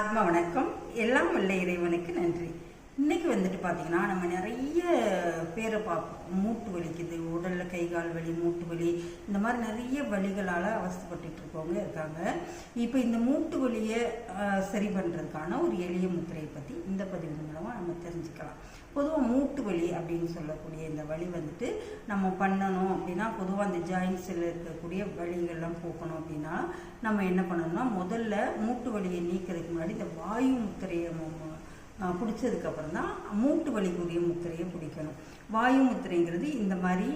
ஆத்மா வணக்கம். எல்லாம் உள்ள இறைவனுக்கு நன்றி. இன்னைக்கு வந்துட்டு பார்த்தீங்கன்னா நம்ம நிறைய பேரை பார்ப்போம். மூட்டு வலிக்குது உடலில் கை கால் வலி மூட்டு வலி இந்த மாதிரி நிறைய வலிகளால் அவசப்பட்டு இருக்கவங்க இருக்காங்க. இப்போ இந்த மூட்டு வலியை சரி பண்ணுறதுக்கான ஒரு எளிய முத்திரையை பற்றி இந்த பதிவு மூலமாக நம்ம தெரிஞ்சுக்கலாம். பொதுவாக மூட்டு வலி அப்படின்னு சொல்லக்கூடிய இந்த வலி வந்துட்டு நம்ம பண்ணணும் அப்படின்னா பொதுவாக அந்த ஜாயின்ஸில் இருக்கக்கூடிய வலிகள்லாம் போக்கணும் அப்படின்னா நம்ம என்ன பண்ணணும்னா முதல்ல மூட்டு வலியை நீக்கிறதுக்கு முன்னாடி இந்த வாயு முத்திரையை பிடிச்சதுக்கப்புறம் பிடிச்சதுக்கு அப்புறம் தான் மூட்டு வலிக்குரிய முத்திரையை பிடிக்கணும் வாயு முத்திரைங்கிறது இந்த மாதிரி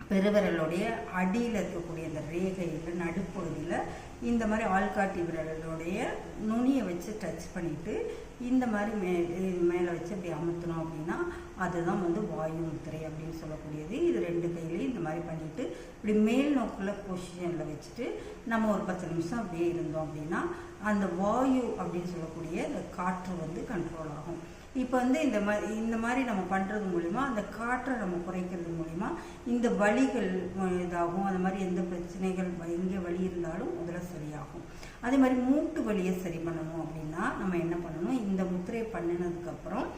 பெருவிரலுடைய அடியில் இருக்கக்கூடிய அந்த ரேகையில் நடுப்பகுதியில் இந்த மாதிரி ஆள்காட்டி விரலுடைய நுனியை வச்சு டச் பண்ணிவிட்டு இந்த மாதிரி மே மேலே வச்சு அப்படி அமுத்தணும் அப்படின்னா அதுதான் வந்து வாயு முத்திரை அப்படின்னு சொல்லக்கூடியது இது ரெண்டு கையிலையும் இந்த மாதிரி பண்ணிட்டு இப்படி மேல் நோக்கில் பொசிஷனில் வச்சுட்டு நம்ம ஒரு பத்து நிமிஷம் அப்படியே இருந்தோம் அப்படின்னா அந்த வாயு அப்படின்னு சொல்லக்கூடிய அந்த காற்று வந்து கண்ட்ரோல் ஆகும். இப்போ வந்து இந்த மாதிரி இந்த மாதிரி நம்ம பண்ணுறது மூலிமா அந்த காற்றை நம்ம குறைக்கிறது மூலிமா இந்த வலிகள் இதாகும். அந்த மாதிரி எந்த பிரச்சனைகள் எங்கே வலி இருந்தாலும் முதல்ல சரியாகும். அதே மாதிரி மூட்டு வலியை சரி பண்ணணும் அப்படின்னா நம்ம என்ன பண்ணணும்? இந்த முத்திரையை பண்ணினதுக்கப்புறம்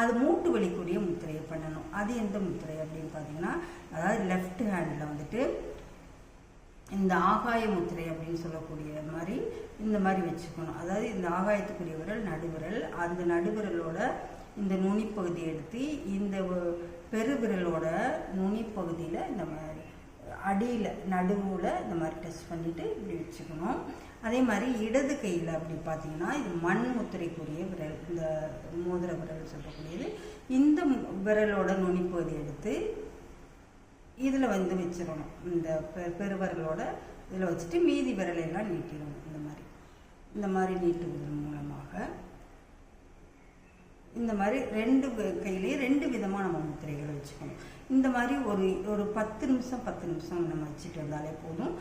அது மூட்டு வலிக்குரிய முத்திரையை பண்ணணும். அது எந்த முத்திரை அப்படின்னு பார்த்தீங்கன்னா அதாவது லெஃப்ட் ஹேண்டில் வந்துட்டு இந்த ஆகாய முத்திரை அப்படின்னு சொல்லக்கூடிய மாதிரி இந்த மாதிரி வச்சுக்கணும். அதாவது இந்த ஆகாயத்துக்குரிய விரல் நடுவிரல் அந்த நடுவிரலோட இந்த நுனிப்பகுதி எடுத்து இந்த பெருவிரலோட நுனிப்பகுதியில் இந்த மாதிரி அடியில் நடுவில் இந்த மாதிரி டச் பண்ணிவிட்டு இப்படி வச்சுக்கணும். அதே மாதிரி இடது கையில் அப்படி பார்த்தீங்கன்னா இது மண் முத்திரைக்குரிய விரல் இந்த மோதிர விரல் சொல்லக்கூடியது. இந்த விரலோட நுனிப்பகுதி எடுத்து இதில் வந்து வச்சிடணும். இந்த பெ- பெருவரலோட இதில் வச்சுட்டு மீதி விரலையெல்லாம் நீட்டிடணும். இந்த மாதிரி இந்த மாதிரி நீட்டுவதன் மூலமாக. இந்த மாதிரி ரெண்டு கையிலையும் ரெண்டு விதமாக நம்ம முத்திரைகளை வச்சுக்கணும். இந்த மாதிரி ஒரு ஒரு பத்து நிமிஷம் பத்து நிமிஷம் நம்ம வச்சுட்டு வந்தாலே போதும்.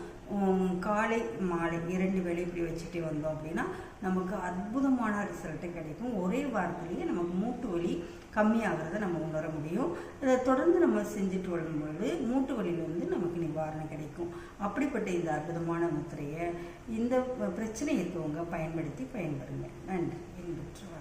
காலை மாலை இரண்டு வேலை இப்படி வச்சுட்டு வந்தோம் அப்படின்னா நமக்கு அற்புதமான ரிசல்ட்டு கிடைக்கும். ஒரே வாரத்திலேயே நமக்கு மூட்டு வலி கம்மியாகிறத நம்ம உணர முடியும். இதை தொடர்ந்து நம்ம செஞ்சுட்டு வரும்பொழுது மூட்டு வலியிலேருந்து நமக்கு நிவாரணம் கிடைக்கும். அப்படிப்பட்ட இந்த அற்புதமான முத்திரையை இந்த பிரச்சனை இருக்கவங்க பயன்படுத்தி பயன்பெறுங்க. நன்றி. என்பற்று